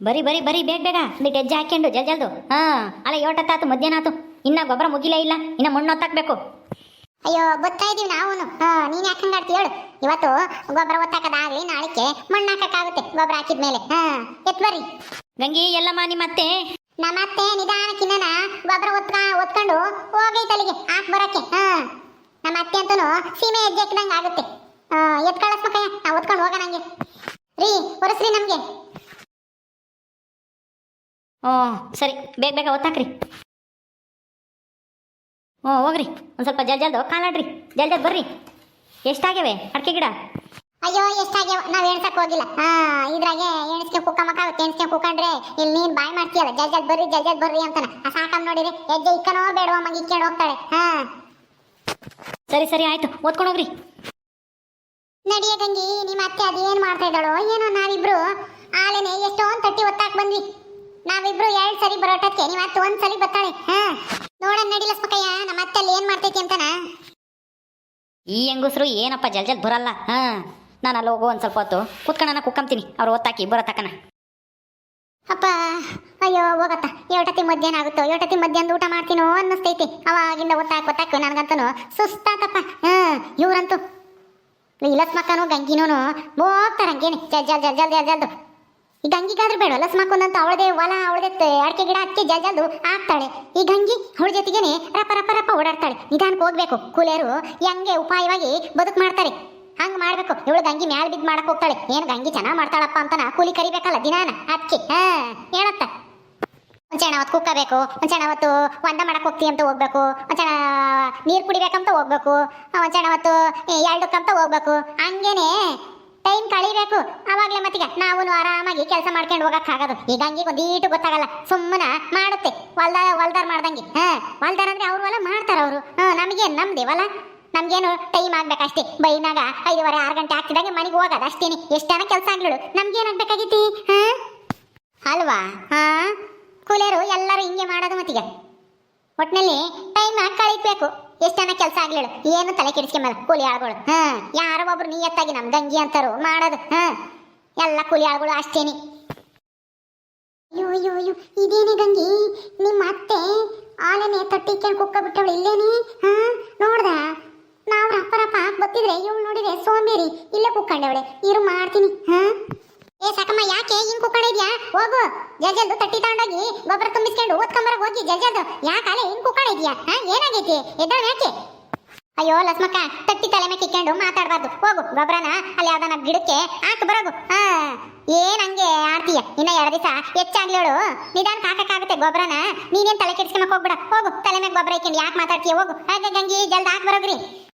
ಬರಿ ಬರಿ ಬರಿ ಬೇಗ ಬೇಗ ಒಂದಿಟ್ಟು ಹೆಜ್ಜೆ ಹಾಕೊಂಡು ಜಲ್ ಜಲ್ದು. ಹಾ ಅಲ್ಲ ಏಟತ್ತಾತು ಮಧ್ಯಾಹ್ನ ಆತು. ಇನ್ನ ಗೊಬ್ಬರ ಮುಗಿಲೇ ಇಲ್ಲ. ಇನ್ನ ಮಣ್ಣು ಹೊತ್ತಾಕ್ಬೇಕು. ಅಯ್ಯೋ ಗೊತ್ತಾ ಇದೀವಿ ನಾವು ಹಾ ನೀನ್ ಯಾಕೆ ಹಂಗಾಡ್ತಿ ಹೇಳು. ಇವತ್ತು ಗೊಬ್ಬರ ಒತ್ತಾಕದಾಗ್ಲಿ ನಾಳಿಕೆ ಮಣ್ಣು ಹಾಕಕ್ಕಾಗುತ್ತೆ ಗೊಬ್ಬರ ಹಾಕಿದ್ಮೇಲೆ ಹಾ ಎತ್ ಬರ್ರಿ. ಗಂಗಿ ಎಲ್ಲಮ್ಮ ನಿಮ್ಮತ್ತೆ? ನಮ್ಮತ್ತೆ ನಿಧಾನಕ್ಕಿನ್ನ ಗೊಬ್ಬರ ಒತ್ಕ ಒತ್ಕೊಂಡು ಹೋಗೈತೆ ಅಲ್ಲಿಗೆ ಹಾಕ್ ಬರಕ್ಕೆ. ಹಾ ನಮ್ಮ ಅತ್ತೆ ಅಂತೂ ಸೀಮೆ ಹೆಜ್ಜೆ ಹಾಕಿದಂಗೆ ಆಗುತ್ತೆ ಹಾ ಎತ್ ಕಳಿಸ್ಬೇಕಯ್ಯ ನಾ ಒತ್ಕೊಂಡು ಹೋಗೋಣ ಹಂಗೆ. ರೀ ಒರೆಸ್ರಿ ನಮ್ಗೆ. ಓ ಸರಿ ಬೇಗ ಬೇಗ ಒತ್ತಾಕ್ರಿ. ಹ್ಞೂ ಹೋಗ್ರಿ. ಒಂದು ಸ್ವಲ್ಪ ಜಲ್ ಜಲ್ದು ಕಾಲಾಡ್ರಿ ಜಲ್ ಜಲ್ ಬರ್ರಿ. ಎಷ್ಟಾಗ್ಯವೆ ಅಡಿಕೆ ಗಿಡ? ಅಯ್ಯೋ ಎಷ್ಟಾಗ್ಯಾವ? ನಾವು ಎಣ್ಸಕ್ ಹೋಗಿಲ್ಲ. ಹಾ ಇದ್ರಾಗೆ ಎಣಿಸ್ಕೆ ಕುಕ್ಕಮಕ್ಕಾಗುತ್ತೆ ಎಣಿಸ್ಕೆ ಕುಕ್ಕಂಡ್ರೆ ಇಲ್ಲಿ ನೀನ್ ಬಾಯ್ ಮಾಡ್ತೀಯಲ್ಲ. ಜಲ್ ಜಲ್ ಬರ್ರಿ ಜಲ್ ಜಲ್ ಬರ್ರಿ ಅಂತಾನ. ಆ ಸಾಕಮ್ ನೋಡಿರಿ ಹೆಜ್ಜೆ ಇಕ್ಕನೋ ಬೇಡವ ಮಗ ಇಕ್ಕೊಂಡು ಹೋಗ್ತಾಳೆ. ಹಾ. ಸರಿ ಸರಿ ಆಯ್ತು. ಓದ್ಕೊಂಡು ಹೋಗ್ರಿ. ನಡಿಯ ಗಂಗಿ ನಿಮ್ಮ ಅತ್ತೆ ಅದೇನ್ ಮಾಡ್ತಾ ಇದ್ದಾಳೋ? ಏನೋ ನಾವಿಬ್ರು ಆಲೆನೆ ಒಂದು ತಟ್ಟಿ ಒತ್ತಾಕ್ ಬಂದ್ವಿ. ನಾವಿಬ್ರು ಎರಡ್ ಸರಿ ಬರೋಟಕ್ಕೆ ನೀವ್ ಅತ್ತೆ ಒಂದ್ ಸಲಿ ಬರ್ತಾಳೆ. ಹಾ. ನಡಿಲ ನಡಿಲಸ್ಬೇಕಯ್ಯ ನಮ್ಮ ಅತ್ತೆ ಅಲ್ಲಿ ಏನ್ ಮಾಡ್ತೈತಿ ಅಂತಾನ? ಈ ಹೆಂಗಸ್ರು ಏನಪ್ಪ ಜಲ್ ಜಲ್ ಬರಲ್ಲ. ಹಾ. ನಾನು ಅಲ್ಲಿ ಹೋಗೋ ಒಂದ್ ಸ್ವಲ್ಪ ಹೊತ್ತು. ಕೂತ್ಕೊಳ್ಳೋಣ ಕುಕ್ಕಂತೀನಿ ಅವ್ರು ಒತ್ತಾಕಿ ಬರೋ ತಕ್ಕಣ ಅಪ್ಪ ಅಯ್ಯೋ ಹೋಗತ್ತ ಏಟತಿ ಮಧ್ಯಾಹ್ನ ಆಗುತ್ತೋ? ಏಟತಿ ಮಧ್ಯಾಹ್ನದ ಊಟ ಮಾಡ್ತೀನೋ ಅನ್ನಿಸ್ತೈತಿ. ಅವಾಗಿಂದ ಒತ್ತಾಕ್ ಒತ್ತಾಕ್ ನನಗಂತೂ ಸುಸ್ತಾತಪ್ಪ. ಹ್ಮ್ ಇವ್ರಂತೂ. ಲಸ್ಮಕ್ಕನು ಗಂಗಿನೂ ಹೋಗ್ತಾರ ಹಂಗೇನೆ ಜಲ್ ಜಲ್ ಜಲ್ ಜಲ್ ಜಲ್ ಜಲ್ದು. ಈ ಗಂಗಿಗಾದ್ರೂ ಬೇಡ ಲಸ್ಮಕ್ಕಂದಂತ ಅವಳದೇ ಹೊಲ, ಅವಳದೇ ಅಡಿಕೆ ಗಿಡ ಹಚ್ಚಿ ಜಲ್ ಜಲ್ದು ಆಗ್ತಾಳೆ ಈ ಗಂಗಿ ಅವಳ ಜೊತೆಗೇನೆ ರಪ ರಪ ರಪ ಓಡಾಡ್ತಾಳೆ. ನಿಧಾನಕ್ಕೆ ಹೋಗ್ಬೇಕು. ಕೂಲಿಯರು ಹೆಂಗೆ ಉಪಾಯವಾಗಿ ಬದುಕು ಮಾಡ್ತಾರೆ. ಹಂಗ ಮಾಡ್ಬೇಕು. ಇವಳು ಗಂಗಿ ಮ್ಯಾಲ್ ಬಿದ್ದು ಮಾಡಕ್ ಹೋಗ್ತಾಳೆ. ಏನು ಗಂಗಿ ಚೆನ್ನಾಗ್ ಮಾಡ್ತಾಳಪ್ಪ ಅಂತನ ಕೂಲಿ ಕರಿಬೇಕಲ್ಲ ದಿನಾನ ಅದಕ್ಕೆ ಹಾ, ಹೇಳತ್ತ. ಮುಂಚೆಣ ಅವತ್ತು ಕುಕ್ಕಬೇಕು ಮುಂಚೆಣ ಅವತ್ತು ಒಂದ ಮಾಡಕ್ ಹೋಗ್ತೀವಿ ಅಂತ ಹೋಗ್ಬೇಕು ಮುಂಚೆಣ ನೀರು ಕುಡಿಬೇಕಂತ ಹೋಗ್ಬೇಕು ಮುಂಚೆಣ ಅವತ್ತು ಎರಡಕ್ಕಂತ ಹೋಗ್ಬೇಕು. ಹಂಗೇನೆ ಟೈಮ್ ಕಳಿಬೇಕು. ಅವಾಗ್ಲೇ ಮತ್ತೀಗ ನಾವು ಆರಾಮಾಗಿ ಕೆಲಸ ಮಾಡ್ಕೊಂಡು ಹೋಗಕ್ಕಾಗೋದು ಈಗ ಹಂಗೆ ಒಂದೀಟು ಗೊತ್ತಾಗಲ್ಲ. ಸುಮ್ಮನ ಮಾಡುತ್ತೆ. ಹೊಲ್ದ, ಹೊಲ್ದಾರ್ ಮಾಡ್ದಂಗೆ. ಹಾ, ಹೊಲ್ದಾರ್ ಅಂದ್ರೆ ಅವ್ರು ಹೊಲ ಮಾಡ್ತಾರ ಅವರು. ಹಾ ನಮಗೆ ನಮ್ದೇವಲ್ಲ? ನಮ್ಗೇನು ಟೈಮ್ ಆಗ್ಬೇಕಷ್ಟೇ. ಬೈನಾಗ ಐದುವರೆ, ಆರು ಗಂಟೆ ಆಗ್ತಿದಂಗೆ ಮನೆಗೆ ಹೋಗೋದು ಅಷ್ಟೇನೆ. ಎಷ್ಟನ ಕೆಲಸ ಆಗ್ಲಿಡು ನಮ್ಗೇನಾಗ್ಬೇಕಾಗಿತ್ತಿ ಹಾ? ಅಲ್ವಾ? ಹಾ? ಕೂಲಿಯರು ಎಲ್ಲರೂ ಹಿಂಗೆ ಮಾಡೋದು ಮತ್ತೀಗ. ಒಟ್ನಲ್ಲಿ ಟೈಮ್ ಕಳಿಬೇಕು. ಎಷ್ಟನ ಕೆಲಸ ಆಗ್ಲಿಳು ಏನು ತಲೆ ಕೆಡಿಸ್ಕೊಂಬಲ್ಲ ಕೂಲಿ ಆಳ್ಗಳು. ಹಾ. ಯಾರೋ ಒಬ್ರು ಎತ್ತಾಗಿ ನಮ್ ಗಂಗಿ ಅಂತಾರು. ಮಾಡೋದು. ಹಾ. ಎಲ್ಲ ಕೂಲಿ ಆಳ್ಗಳು ಅಷ್ಟೇನಿ. ಅಯ್ಯೋ ಅಯ್ಯೋ ಅಯ್ಯೋ. ಇದೇನೆ ಗಂಗಿ? ನಿಮ್ಮ ಅತ್ತೆ ಆಲೆನೆ ತಟ್ಟಿಕೊಂಡು ಕುಕ್ಕ ಬಿಟ್ಟವಳು ಇಲ್ಲೇನಿ? ಹಾ? ನೋಡ್ದ? ನಾವು ರಪ್ಪರಪ್ಪ ಬತ್ತಿದ್ರೆ ಇವಳು ನೋಡಿದ್ರೆ ಸೋಂಬೇರಿ. ಇಲ್ಲೇ ಕುಕ್ಕಂಡವಳೆ. ಇರು, ಮಾಡ್ತೀನಿ. ಹಾ? ಏ, ಸಾಕಮ್ಮ, ಯಾಕೆ? ಹಿಂಗ್ ಕುಕ್ಕಡಿದ್ಯಾ ಹೋಗು. ಜಲ್ ಜಲ್ದು ತಟ್ಟಿ ತಗೊಂಡೋಗಿ ಗೊಬ್ಬರ ತುಂಬಿಸ್ಕೊಂಡು ಓದ್ಕೊಂಬರ ಹೋಗಿ. ಜಲ್ ಜಲ್ದು ಯಾಕಾಲೆ ಹಿಂಗ್ ಕುಕ್ಕಡಿದ್ಯಾ ಹಾ, ಏನಾಗೈತಿ? ಎದ್ದಾಳ ಯಾಕೆ? ಅಯ್ಯೋ, ಲಸ್ಮಕ್ಕ, ತಟ್ಟಿ ತಲೆ ಮೇಲೆ ಕಿಕ್ಕೊಂಡು ಮಾತಾಡಬಾರ್ದು. ಹೋಗು, ಗೊಬ್ಬರನ ಅಲ್ಲಿ ಯಾವ್ದನ ಗಿಡಕ್ಕೆ ಹಾಕ್ ಬರೋಗು. ಹಾ, ಏನ್ ಹಂಗೆ ಆಡ್ತೀಯ? ಇನ್ನ ಎರಡು ದಿವಸ ಹೆಚ್ಚಾಗ್ಲೋಳು ನಿಧಾನ ಹಾಕಕ್ಕಾಗುತ್ತೆ ಗೊಬ್ಬರನ. ನೀನೇನ್ ತಲೆ ಕೆಡ್ಸ್ಕೊಂಬಕ್ ಹೋಗ್ಬಿಡ ಹೋಗು, ತಲೆ ಮೇಲೆ ಗೊಬ್ಬರ ಇಕ್ಕೊಂಡು ಯಾಕೆ ಮಾತಾಡ್ತೀಯ? ಹೋಗು. ಹಾಗೆ ಗಂಗಿ, ಜಲ್ದ ಹಾಕ್ ಬರೋಗ್ರಿ.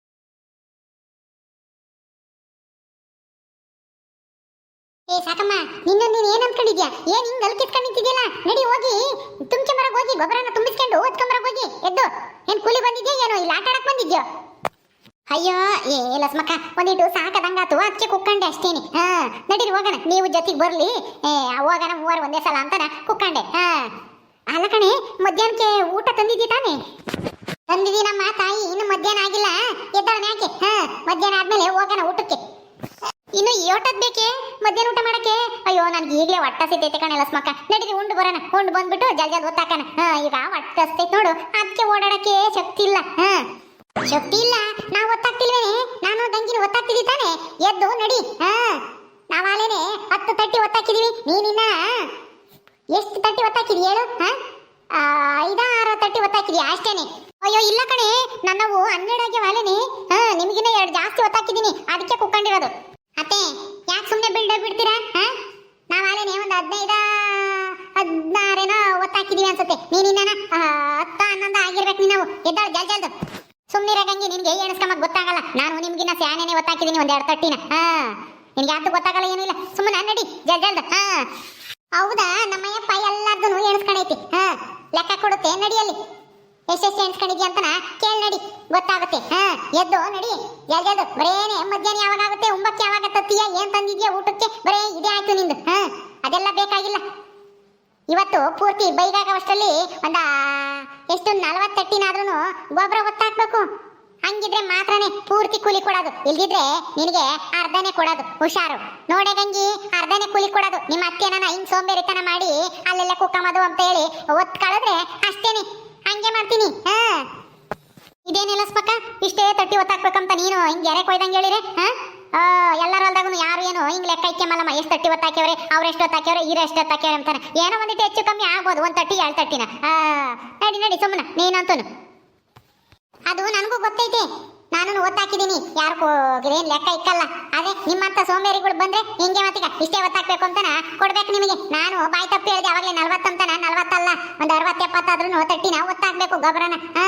ಏ, ಸಾಕಮ್ಮ ನಿನ್ನ ನೀನು ಏನ್ ಅನ್ಕೊಂಡಿದ್ಯಾ? ಏನ್ ಹಿಂಗ್ ಅಲ್ಲಿ ಕಿತ್ಕೊಂಡ್ ನಿಂತಿದ್ಯಲ್ಲ? ನಡಿ ಹೋಗಿ. ತುಂಬ್ಕೊಂಬರಕ್ ಹೋಗಿ, ಗೊಬ್ಬರನ ತುಂಬಿಸ್ಕೊಂಡು ಓದ್ಕೊಂಬರಗ್ ಹೋಗಿ, ಎದ್ದು. ಏನ್ ಕೂಲಿ ಬಂದಿದ್ಯಾ, ಏನೋ ಇಲ್ಲಿ, ಆಟ ಆಡಕ್ ಬಂದಿದ್ಯೋ? ಅಯ್ಯೋ, ಏ, ಲಸ್ಮಕ್ಕ, ಒಂದಿಟ್ಟು ಸಾಕದಂಗಾತು. ಅದಕ್ಕೆ ಕುಕ್ಕಂಡೆ ಅಷ್ಟೇನಿ. ಹಾ, ನಡೀರಿ, ಹೋಗೋಣ. ನೀವು ಜೊತೆಗೆ ಬರ್ಲಿ. ಏ ಹೋಗೋಣ ಮೂವರು ಒಂದೇ ಸಲ ಅಂತಾನ ಕುಕ್ಕಂಡೆ. ಹಾ. ಅಲ್ಲ ಕಣೆ, ಮಧ್ಯಾಹ್ನಕ್ಕೆ ಊಟ ತಂದಿದ್ದಿ ತಾನೆ? ತಂದಿದ್ದೀನಮ್ಮ ತಾಯಿ, ಇನ್ನು ಮಧ್ಯಾಹ್ನ ಆಗಿಲ್ಲ. ಎದ್ದಾಳ ಯಾಕೆ ಹಾ, ಮಧ್ಯಾಹ್ನ ಆದ್ಮೇಲೆ ಹೋಗೋಣ ಊಟಕ್ಕೆ. ಇನ್ನು ಏಟದ್ ಬೇಕೆ? ಮಧ್ಯಾಹ್ನ ಊಟ ಮಾಡಕ್ಕೆ? ಅಯ್ಯೋ, ನನ್ಗೆ ಈಗಲೇ ಹೊಟ್ಟ ಸಿದ್ಧತೆ ಕಣೆ ಲಸ್ಮಕ್ಕ. ನಡೀರಿ, ಉಂಡು ಬರೋಣ. ಉಂಡು ಬಂದ್ಬಿಟ್ಟು ಜಲ್ ಜಲ್ ಗೊತ್ತಾಕಣ ಈಗ ಹೊಟ್ಟ ಹಸ್ತೈತೆ ನೋಡು. ಅದಕ್ಕೆ ಓಡಾಡಕ್ಕೆ ಶಕ್ತಿ ಇಲ್ಲ. ಹಾ. ಶಕ್ತಿ ಇಲ್ಲ? ನಾವು ಒತ್ತಾಗ್ತಿಲ್ವೇನೆ? ನಾನು ದಂಗಿನ ಒತ್ತಾಗ್ತಿದ್ದಿ ತಾನೆ? ಎದ್ದು ನಡಿ. ಹಾ. ನಾವಾಲೇನೆ ಹತ್ತು ತಟ್ಟಿ ಒತ್ತಾಕಿದೀವಿ ನೀನಿನ್ನ ಎಷ್ಟು ತಟ್ಟಿ ಒತ್ತಾಕಿದಿ ಹೇಳು? ಹಾ? ಐದಾರು ತಟ್ಟಿ ಒತ್ತಾಕಿದಿ ಅಷ್ಟೇನೆ. ಅಯ್ಯೋ, ಇಲ್ಲ ಕಣೆ. ನನ್ನವು ಹನ್ನೆರಡು ಆಗ್ಯಾವ ಅಲ್ಲೇನೆ ಹಾ, ನಿಮಗಿನ್ನ ಎರಡು ಜಾಸ್ತಿ ಒತ್ತಾಕಿದ್ದೀನಿ ಅದಕ್ಕೆ ಕುಕ್ಕೊಂಡಿರೋದು. ಅತ್ತೆ, ಯಾಕೆ ಸುಮ್ಮನೆ ಬಿಲ್ಡ್ ಬಿಡ್ತೀರಾ ಹಾ? ನಾವ್ ಅಲ್ಲೇನೆ ಒಂದು ಹದಿನೈದ ಹದಿನಾರೇನೋ ಒತ್ತಾಕಿದೀವಿ ಅನ್ಸುತ್ತೆ. ನೀನಿನ್ನ ಹತ್ತ ಹನ್ನೊಂದು ಆಗಿರ್ಬೇಕು ನೀನು ಎದ್ದಾಳು ಜಲ್ ಜಲ್ದು. ಸುಮ್ಮನಿರ ಗಂಗೆ, ನಿನ್ಗೆ ಎಣಿಸ್ಕೊಂಬದ್ ಗೊತ್ತಾಗಲ್ಲ. ನಾನು ನಿಮ್ಗಿನ್ನ ಸ್ಯಾನೇನೆ ಒತ್ತಾಕಿದೀನಿ ಒಂದ್ ಎರಡು ತಟ್ಟಿನ. ಹಾ. ನಿನ್ಗೆ ಯಾವ್ದು ಗೊತ್ತಾಗಲ್ಲ, ಏನೂ ಇಲ್ಲ. ಸುಮ್ಮನೆ ನಡಿ ಜಲ್ ಜಲ್ದು. ಹಾ. ಹೌದಾ? ನಮ್ಮಯ್ಯಪ್ಪ ಎಲ್ಲಾರ್ದು ಎಣಿಸ್ಕೊಂಡೈತಿ ಹಾ. ಲೆಕ್ಕ ಕೊಡುತ್ತೆ ನಡಿಯಲ್ಲಿ ಎಷ್ಟೆಷ್ಟು ಎಣಿಸ್ಕೊಂಡಿದ್ಯಾ ಅಂತನ ಕೇಳಿ ನಡಿ. ಗೊತ್ತಾಗುತ್ತೆ. ಹಾ, ಎದ್ದು ನಡಿ. ಎಲ್ಗೆದ್ದು ಬರೇನೆ ಮಧ್ಯಾಹ್ನ ಯಾವಾಗ ಆಗುತ್ತೆ ಒಂಬತ್ತು ಯಾವಾಗ ತತ್ತೀಯ ಏನ್ ತಂದಿದ್ಯಾ ಊಟಕ್ಕೆ? ಬರೇ ಇದೇ ಆಯ್ತು ನಿಂದು. ಹಾ, ಅದೆಲ್ಲ ಬೇಕಾಗಿಲ್ಲ. ಇವತ್ತು ಪೂರ್ತಿ ಬೈಗಾಗವಷ್ಟರಲ್ಲಿ ಒಂದ ಎಷ್ಟು ನಲವತ್ತು ತಟ್ಟಿನಾದ್ರೂ ಗೊಬ್ಬರ ಒತ್ತಾಕ್ಬೇಕು ಹಂಗಿದ್ರೆ ಮಾತ್ರನೇ ಪೂರ್ತಿ ಕೂಲಿ ಕೊಡೋದು. ಇಲ್ದಿದ್ರೆ ನಿನಗೆ ಅರ್ಧನೇ ಕೊಡೋದು. ಹುಷಾರು. ನೋಡೆ ಗಂಗಿ, ಅರ್ಧನೇ ಕೂಲಿ ಕೊಡೋದು. ನಿಮ್ಮ ಅತ್ತೆನ ಹಿಂಗೆ ಸೋಂಬೇರಿತನ ಮಾಡಿ ಅಲ್ಲೆಲ್ಲ ಕುಕ್ಕಮದು ಅಂತ ಹೇಳಿ ಒತ್ ಕಳೆದ್ರೆ ಅಷ್ಟೇನೆ. ಹಂಗೆ ಮಾಡ್ತೀನಿ, ಹಾ. ಇದೇನಿಲ್ಲ ಸ್ಪಕ್ಕ ಇಷ್ಟೇ ತಟ್ಟಿ ಒತ್ತಾಕ್ಬೇಕಂತ ನೀನು, ಹಿಂಗೆ ಎರೆ ಕೊಯ್ದಂಗೆ ಹೇಳಿರೆ, ಹಾ? ಎಲ್ಲರ ಹೊಲ್ದಾಗೂ ಯಾರು ಏನು? ಹಿಂಗ್ ಲೆಕ್ಕ ಇಕ್ಕಮಲ್ಲಮ್ಮ ಎಷ್ಟು ತಟ್ಟಿ ಒತ್ತಾಕ್ಯವ್ರೆ ಅವ್ರು ಎಷ್ಟು ಒತ್ತಾಕ್ಯವ್ರೆ ಇವ್ರು ಎಷ್ಟು ಒತ್ತಾಕ್ಯವ್ರೆ ಅಂತಾನೆ. ಏನೋ ಒಂದಿಟ್ಟು ಹೆಚ್ಚು ಕಮ್ಮಿ ಆಗ್ಬೋದು, ಒಂದು ತಟ್ಟಿ, ಎರಡು ತಟ್ಟಿನ. ನಡಿ ನಡಿ ಸುಮ್ಮನೆ ನೀನಂತನು. ಅದು ನನಗೂ ಗೊತ್ತೈತೆ. ನಾನು ಒತ್ತಾಕಿದ್ದೀನಿ ಯಾರು ಏನ್ ಲೆಕ್ಕ ಇಕ್ಕಲ್ಲ. ಅದೇ ನಿಮ್ಮಂತ ಸೋಮೇರಿಗಳು ಬಂದ್ರೆ ಹಿಂಗೆ ಮತ್ತೀಗ ಇಷ್ಟೇ ಒತ್ತಾಕ್ಬೇಕು ಅಂತನ ಕೊಡ್ಬೇಕು ನಿಮಗೆ. ನಾನು ಬಾಯಿ ತಪ್ಪಿ ಹೇಳಿದೆ, ಅವಾಗಲೇ ನಲ್ವತ್ತಂತಾನ ನಲ್ವತ್ತಲ್ಲ. ಒಂದು ಅರವತ್ತು ಎಪ್ಪತ್ತಾದ್ರೂ ನಾವು ಒತ್ತಾಕ್ಬೇಕು ಗೊಬ್ಬರನ. ಹಾ.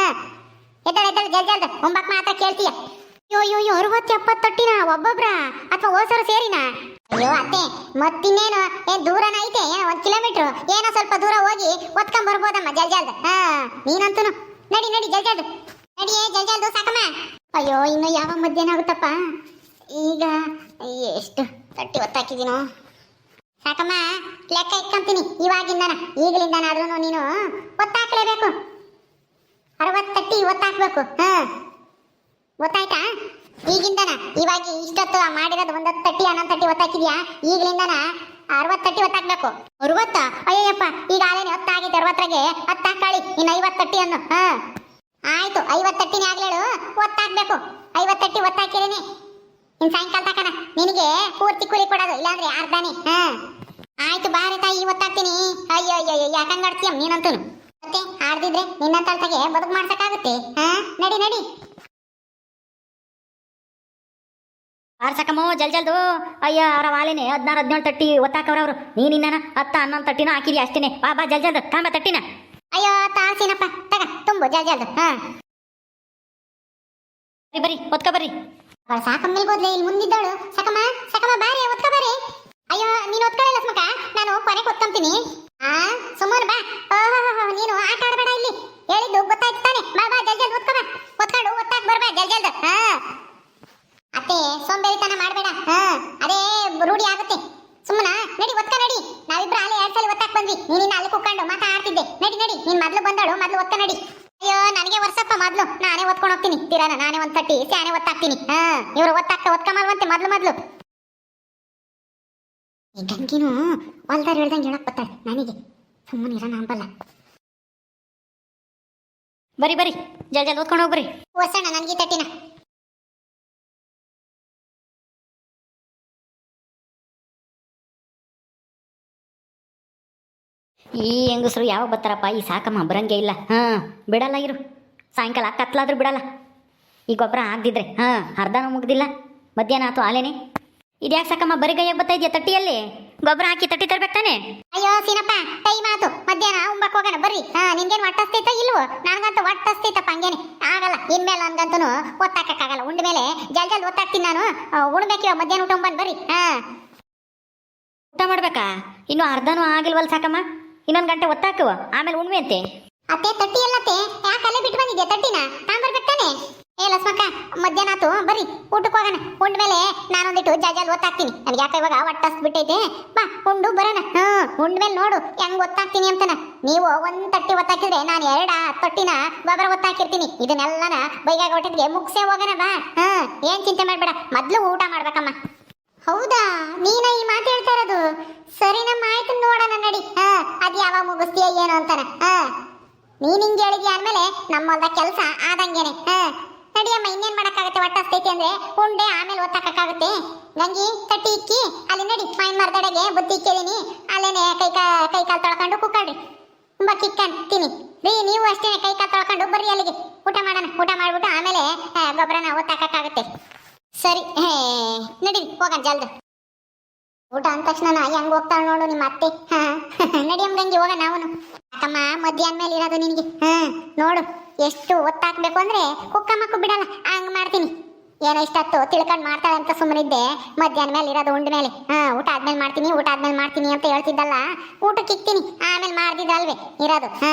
ಎದ್ದಳ ಎದ್ದಳ, ಜಲ್, ಜಲ್ದ. ಒಂಬಕ್ ಮಾತ್ರ ಕೇಳ್ತೀಯ. ಅಯ್ಯೋ ಅಯ್ಯೋ ಅಯ್ಯೋ ಅರವತ್ತು ಎಪ್ಪತ್ತು ತೊಟ್ಟಿನ ಒಬ್ಬೊಬ್ರ? ಅಥವಾ ಓಸರು ಸೇರಿನ? ಅಯ್ಯೋ, ಅತ್ತೆ, ಮತ್ತಿನ್ನೇನು? ಏನ್ ದೂರನ ಐತೆ? ಏನೋ ಒಂದು ಕಿಲೋಮೀಟರ್ ಏನೋ ಸ್ವಲ್ಪ ದೂರ ಹೋಗಿ ಒತ್ಕೊಂಡ್ ಬರ್ಬೋದಮ್ಮ, ಜಲ್, ಜಲ್ದ. ಹಾ ನೀನಂತೂ ನಡಿ ನಡಿ, ಜಲ್, ಜಲ್ದು. ನಡಿಯೇ, ಜಲ್, ಜಲ್ದು, ಸಾಕಮ್ಮ. ಅಯ್ಯೋ, ಇನ್ನು ಯಾವ ಮಧ್ಯಾಹ್ನ ಆಗುತ್ತಪ್ಪ? ಈಗ ಎಷ್ಟು ತಟ್ಟಿ ಒತ್ತಾಕಿದೀನೋ ಸಾಕಮ್ಮ, ಲೆಕ್ಕ ಇಟ್ಕೊಂತೀನಿ. ಇವಾಗಿಂದನ ಈಗಲಿಂದನಾದ್ರೂ ನೀನು ಒತ್ತಾಕ್ಲೇಬೇಕು ಅರವತ್ತು ತಟ್ಟಿ ಒತ್ತಾಕ್ಬೇಕು ಹಾ. ಗೊತ್ತಾಯ್ತಾ? ಈಗಿಂದನ, ಇವಾಗ ಇಷ್ಟೊತ್ತು ಮಾಡಿರೋದು ಒಂದತ್ತು ತಟ್ಟಿ, ಹನ್ನೊಂದು ತಟ್ಟಿ ಒತ್ತಾಕಿದ್ಯಾ ಈಗಲಿಂದನ ಅರವತ್ತು ತಟ್ಟಿ ಒತ್ತಾಕ್ಬೇಕು ಅರವತ್ತ? ಅಯ್ಯಪ್ಪ ಈಗ ಆಲೇನೆ ಹೊತ್ತಾಗಿತ್ತು ಅರವತ್ತರಾಗೆ ಹತ್ತಾಕಾಳಿ ಇನ್ನು ಐವತ್ತು ತಟ್ಟಿ ಅನ್ನು ಹಾ. ಆಯ್ತು, ಐವತ್ತು ತಟ್ಟಿನೇ ಆಗ್ಲೇಳು ಒತ್ತಾಕ್ಬೇಕು. ಐವತ್ತು ತಟ್ಟಿ ಒತ್ತಾಕಿರೇನೆ ಇನ್ ಸಾಯಂಕಾಲ ತಕನ. ನಿನಗೆ ಪೂರ್ತಿ ಕೂಲಿ ಕೊಡೋದು, ಇಲ್ಲಾಂದ್ರೆ ಅರ್ಧಾನಿ ಹಾ. ಆಯ್ತು ಬಾರಿ ತಾಯಿ ಒತ್ತಾಕ್ತೀನಿ ಅಯ್ಯೋ ಅಯ್ಯೋ ಯಾಕಂಗ್ ಆಡ್ತೀಯ ನೀನಂತೂ. ಮತ್ತೆ ಆಡ್ದಿದ್ರೆ ನಿನ್ನ ತಲ್ತಗೆ ಬದುಕು ಮಾಡ್ಸಕ್ಕಾಗುತ್ತೆ? ಹಾ? ನಡಿ ನಡಿ. ಆರ್ಸಕಮ್ಮ, ಜಲ್ ಜಲ್ದು. ಅಯ್ಯ, ಅವರ ವಾಲೆನೆ ಹದಿನಾರು, ಹದಿನೇಳು ತಟ್ಟಿ ಒತ್ತಾಕವ್ರವ್ರು. ನೀನಿನ್ನ ಹತ್ತ, ಹನ್ನೊಂದು ತಟ್ಟಿನೂ ಹಾಕಿದ್ಯಾ ಅಷ್ಟೇನೆ? ಬಾ ಬಾ, ಜಲ್ ಜಲ್ದು. ಕಾಂಬ ತಟ್ಟಿನ. ಅಯ್ಯೋ, ತಾಳ್ಸಿನಪ್ಪ. ತಗ, ತುಂಬು, ಜಲ್, ಜಲ್ದು. ಹಾ. ಬರ್ರಿ ಬರ್ರಿ ಒತ್ಕ ಬರ್ರಿ. ಅವಳು ಸಾಕಮ್ಮ ಹೋದ್ಲೆ ಇಲ್ಲಿ ಮುಂದಿದ್ದಾಳು ಸಕಮ್ಮ ಸಕಮ್ಮ, ಬಾರಿ, ಒತ್ಕ ಬಾರಿ ಅಯ್ಯೋ, ನೀನು ಒತ್ಕೊಳ್ಳಿಲ್ಲ ಸ್ಮಕ. ನಾನು ಕೊನೆಗೆ ಒತ್ಕೊಂತೀನಿ. ಆ ಸುಮ್ಮನೆ ಬಾ. ಓಹೋ ನೀನು ಆಟ ಆಡಬೇಡ ಇಲ್ಲಿ. ಹೇಳಿದ್ದು ಗೊತ್ತಾಯ್ತು ತಾನೆ. ಬಾ ಬಾ, ಜಲ್, ಜಲ್ದು ಒತ್ಕ ಬಾ. ಒತ್ಕೊಂಡು ಒತ್ತಾಕ್ ಬರ್ಬಾ ಜಲ್, ಜಲ್ದು. ಹಾ. ಅತ್ತೆ, ಸೋಂಬೇರಿತನ ಮಾಡಬೇಡ. ಹಾ. ಅದೇ, ರೂಢಿ ಆಗುತ್ತೆ. ಸುಮ್ಮನ, ನಡಿ, ಒತ್ಕ, ನಡಿ. ನಾವಿಬ್ರು ಅಲ್ಲಿ ಎರಡ್ ಸಲ ಒತ್ತಾಕ್ ಬಂದ್ವಿ. ನೀನಿನ್ನ ಅಲ್ಲಿ ನಡಿ ನಡಿ ನೀನ್ ಮೊದ್ಲು ಬಂದಾಳು, ಮೊದ್ಲು ಒತ್ತ ನಡಿ. ಅಯ್ಯೋ, ನನಗೆ ವರ್ಷಪ್ಪ ಮೊದ್ಲು. ನಾನೇ ಒತ್ಕೊಂಡು ಹೋಗ್ತೀನಿ. ತೀರಾನ, ನಾನೇ ಒಂದ್ ತಟ್ಟಿ ಸ್ಯಾನೆ ಒತ್ತಾಕ್ತೀನಿ. ಹಾ, ಇವ್ರು ಒತ್ತಾಕ್ತ ಒತ್ಕಮಲ್ವಂತೆ ಮೊದ್ಲು ಮೊದ್ಲು. ಈ ಗಂಗಿನೂ ಹೊಲ್ದಾರ್ ಹೇಳ್ದಂಗೆ ಹೇಳಕ್ ನನಗೆ. ಸುಮ್ಮನೆ ಇರ ನಂಬಲ್ಲ. ಬರಿ ಬರಿ, ಜಲ್ ಜಲ್ ಓದ್ಕೊಂಡು ಹೋಗ್ರಿ ಹೊಸಣ್ಣ, ನನ್ಗೆ ತಟ್ಟಿನ. ಈ ಹೆಂಗಸರು ಯಾವಾಗ ಬರ್ತಾರಪ್ಪ? ಈ ಸಾಕಮ್ಮ ಬರಂಗೆ ಇಲ್ಲ. ಹಾ ಬಿಡಲ್ಲ ಇರು. ಸಾಯಂಕಾಲ ಕತ್ಲಾದ್ರೂ ಬಿಡಲ್ಲ. ಈ ಗೊಬ್ಬರ ಆಗದಿದ್ರೆ ಹಾ ಅರ್ಧನೂ ಮುಗ್ದಿಲ್ಲ. ಮಧ್ಯಾಹ್ನ ಆತು ಆಲೇನೆ ಇದ್ಯಾಕೆ ಸಾಕಮ್ಮ ಬರೀ ಕೈಯಾಗ ಬರ್ತಾ ಇದೆಯಾ ತಟ್ಟಿಯಲ್ಲಿ? ಗೊಬ್ಬರ ಹಾಕಿ ತಟ್ಟಿ ತರ್ಬೇಕು ತಾನೆ? ಅಯ್ಯೋ ಸೀನಪ್ಪ ಟೈಮ್ ಆತು. ಮಧ್ಯಾಹ್ನ ಉಂಬಕ್ ಹೋಗೋಣ ಬರ್ರಿ. ಹಾ ನಿನ್ಗೇನ್ ಒಟ್ಟಸ್ತೈತ ಇಲ್ವೋ? ನನಗಂತೂ ಒಟ್ಟಸ್ತೈತಪ್ಪ ಹಂಗೇನೆ. ಆಗಲ್ಲ ಇನ್ಮೇಲೆ ನನ್ಗಂತೂ ಒತ್ತಾಕಕ್ಕಾಗಲ್ಲ. ಉಂಡ ಮೇಲೆ ಜಲ್ ಜಲ್ ಒತ್ತಾಕ್ತೀನಿ ನಾನು. ಉಣ್ಬೇಕಿ ಉಣ್ಬೇಕಿವ ಮಧ್ಯಾಹ್ನ ಊಟ ಉಂಬಂದ್ ಬರ್ರಿ. ಹಾ. ಊಟ ಮಾಡ್ಬೇಕಾ? ಇನ್ನು ಅರ್ಧನೂ ಆಗಿಲ್ವಲ್ಲ ಸಾಕಮ್ಮ? ಇನ್ನೊಂದು ಗಂಟೆ ಒತ್ತಾಕುವ ಆಮೇಲೆ ಉಣ್ಮೆ ಅಂತೆ. ಅತ್ತೆ, ತಟ್ಟಿ ಎಲ್ಲತ್ತೆ ಯಾಕೆ ಅಲ್ಲೇ ಬಿಟ್ಟು ಬಂದಿದ್ಯಾ ತಟ್ಟಿನ? ತಾಂಬರ್ಬೇಕು ತಾನೆ. ಏ ಲಸ್ಮಕ್ಕ ಮಧ್ಯಾಹ್ನ ಆತು. ಬರ್ರಿ, ಊಟಕ್ಕೆ ಹೋಗೋಣ. ಉಂಡ ಮೇಲೆ ನಾನೊಂದಿಟ್ಟು ಜಾಜಲ್ ಒತ್ತಾಕ್ತೀನಿ ನನಗೆ ಯಾಕೆ ಇವಾಗ ಒಟ್ಟಸ್ ಬಿಟ್ಟೈತೆ. ಬಾ, ಉಂಡು, ಬರೋಣ. ಹ್ಞೂ ಉಂಡ ಮೇಲೆ ನೋಡು. ಹೆಂಗ್ ಒತ್ತಾಕ್ತೀನಿ ಅಂತನ. ನೀವು ಒಂದು ತಟ್ಟಿ ಒತ್ತಾಕಿದ್ರೆ ನಾನು ಎರಡ ತಟ್ಟಿನ ಗೊಬ್ಬರ ಒತ್ತಾಕಿರ್ತೀನಿ ಇದನ್ನೆಲ್ಲನ ಬೈಗಾಗ ಹೊಟ್ಟಿದ್ಗೆ ಮುಗ್ಸೇ ಹೋಗೋಣ ಬಾ. ಹಾ ಏನು ಚಿಂತೆ ಮಾಡಬೇಡ. ಮೊದಲು ಊಟ ಮಾಡ್ಬೇಕಮ್ಮ. ಹೌದಾ? ನೀನ ಈ ಮಾತು ಹೇಳ್ತಾ ಇರೋದು? ಸರಿ, ನಮ್ಮ ಆಯ್ತು ನೋಡೋಣ ನಡಿ. ಹಾ, ಅದ್ ಯಾವಾಗ ಮುಗಿಸ್ತೀಯ ಏನು ಅಂತಾನೆ. ಹಾ, ನೀನ್ ಹಿಂಗ್ ಹೇಳಿದ್ಯಾ ಅಂದ್ಮೇಲೆ ನಮ್ಮ ಹೊಲ್ದ ಕೆಲಸ ಆದಂಗೇನೆ. ಹಾ ನಡಿಯಮ್ಮ ಇನ್ನೇನ್ ಮಾಡಕ್ಕಾಗತ್ತೆ? ಹೊಟ್ಟಸ್ತೈತಿ ಅಂದ್ರೆ ಉಂಡೆ ಆಮೇಲೆ ಒತ್ತಾಕಕ್ಕಾಗುತ್ತೆ. ಗಂಗಿ ತಟ್ಟಿ ಇಕ್ಕಿ, ಅಲ್ಲಿ ನಡಿ. ಫೈನ್ ಮರ್ದಡೆಗೆ ಬುದ್ಧಿ ಇಕ್ಕಿದೀನಿ ಅಲ್ಲೇನೆ ಕೈ ಕಾ ಕಾಲು ತೊಳ್ಕೊಂಡು ಕುಕ್ಕಾಡ್ರಿ ತುಂಬಾ ಕಿಕ್ಕಂತೀನಿ ರೀ, ನೀವು ಅಷ್ಟೇ ಕೈ ಕಾಲು ತೊಳ್ಕೊಂಡು ಬರ್ರಿ ಅಲ್ಲಿಗೆ. ಊಟ ಮಾಡೋಣ, ಊಟ ಮಾಡ್ಬಿಟ್ಟು ಆಮೇಲೆ ಗೊಬ್ಬರನ ಒತ್ತಾಕಕ್ಕಾಗುತ್ತೆ. ಸರಿ, ಹೇ ನಡಿ ಹೋಗೋಣ ಜಲ್ದು. ಊಟ ಅಂದ ತಕ್ಷಣ ಹೆಂಗ್ ಹೋಗ್ತಾಳ ನೋಡು ನಿಮ್ಮ ಅತ್ತೆ. ಹಾ ನಡಿಯಮ್ಮ ಗಂಗಿ ಹೋಗ ಅವನು. ಅಕ್ಕಮ್ಮ ಮಧ್ಯಾಹ್ನ ಮೇಲೆ ಇರೋದು ನಿನಗೆ? ಹಾ, ನೋಡು, ಎಷ್ಟು ಒತ್ತಾಕ್ಬೇಕು ಅಂದ್ರೆ ಕುಕ್ಕ ಮಕ್ಕು ಬಿಡಲ್ಲ, ಹಂಗ್ ಮಾಡ್ತೀನಿ. ಏನೋ ಇಷ್ಟತ್ತು ತಿಳ್ಕೊಂಡು ಮಾಡ್ತಾಳೆ ಅಂತ ಸುಮ್ಮನಿದ್ದೆ ಮಧ್ಯಾಹ್ನ ಮೇಲೆ ಇರೋದು ಉಂಡ ಮೇಲೆ. ಹಾ, ಊಟ ಆದ್ಮೇಲೆ ಮಾಡ್ತೀನಿ, ಊಟ ಆದ್ಮೇಲೆ ಮಾಡ್ತೀನಿ ಅಂತ ಹೇಳ್ತಿದ್ದಲ್ಲ, ಊಟಕ್ಕೆ ಇಕ್ತೀನಿ. ಆಮೇಲೆ ಮಾಡ್ದಿದ್ದಲ್ವೇ, ಇರೋದು. ಹಾ?